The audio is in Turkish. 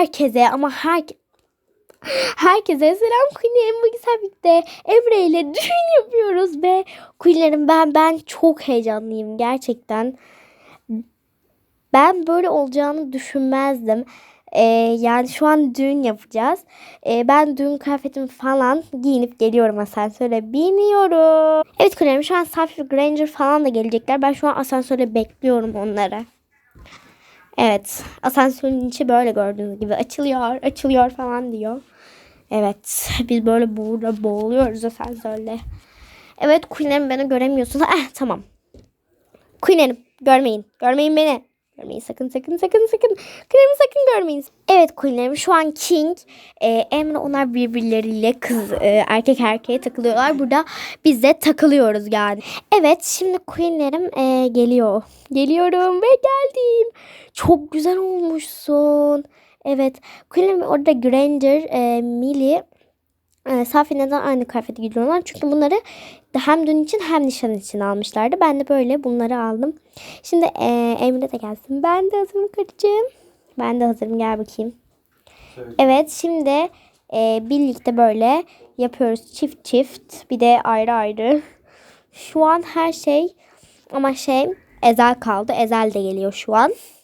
herkese ama her herkese selam Queen'lerim bugün birlikte Emre ile düğün yapıyoruz ve Queen'lerim ben ben çok heyecanlıyım gerçekten. Ben böyle olacağını düşünmezdim. Ee, yani şu an düğün yapacağız. Ee, ben düğün kıyafetimi falan giyinip geliyorum asansöre biniyorum. Evet Queen'lerim şu an Safi Granger falan da gelecekler. Ben şu an asansöre bekliyorum onları. Evet. Asansörün içi böyle gördüğünüz gibi açılıyor, açılıyor falan diyor. Evet. Biz böyle burada boğuluyoruz asansörle. Evet Queen'lerim beni göremiyorsunuz. Eh tamam. Queen'lerim görmeyin. Görmeyin beni. Görmeyin sakın sakın sakın sakın. Queen'lerimi sakın görmeyin. Evet Queen'lerim şu an King, e, Emre onlar birbirleriyle kız e, erkek erkeğe takılıyorlar. Burada biz de takılıyoruz yani. Evet şimdi Queen'lerim e, geliyor. Geliyorum ve geldim. Çok güzel olmuşsun. Evet. Queen'lerim orada Granger, e, Millie e, Safi neden aynı kıyafeti giyiyorlar? Çünkü bunları hem dün için hem nişan için almışlardı. Ben de böyle bunları aldım. Şimdi e, Emre de gelsin. Ben de hazırım karıcığım. Ben de hazırım. Gel bakayım. Evet şimdi e, birlikte böyle yapıyoruz. Çift çift. Bir de ayrı ayrı. Şu an her şey ama şey Ezel kaldı. Ezel de geliyor şu an.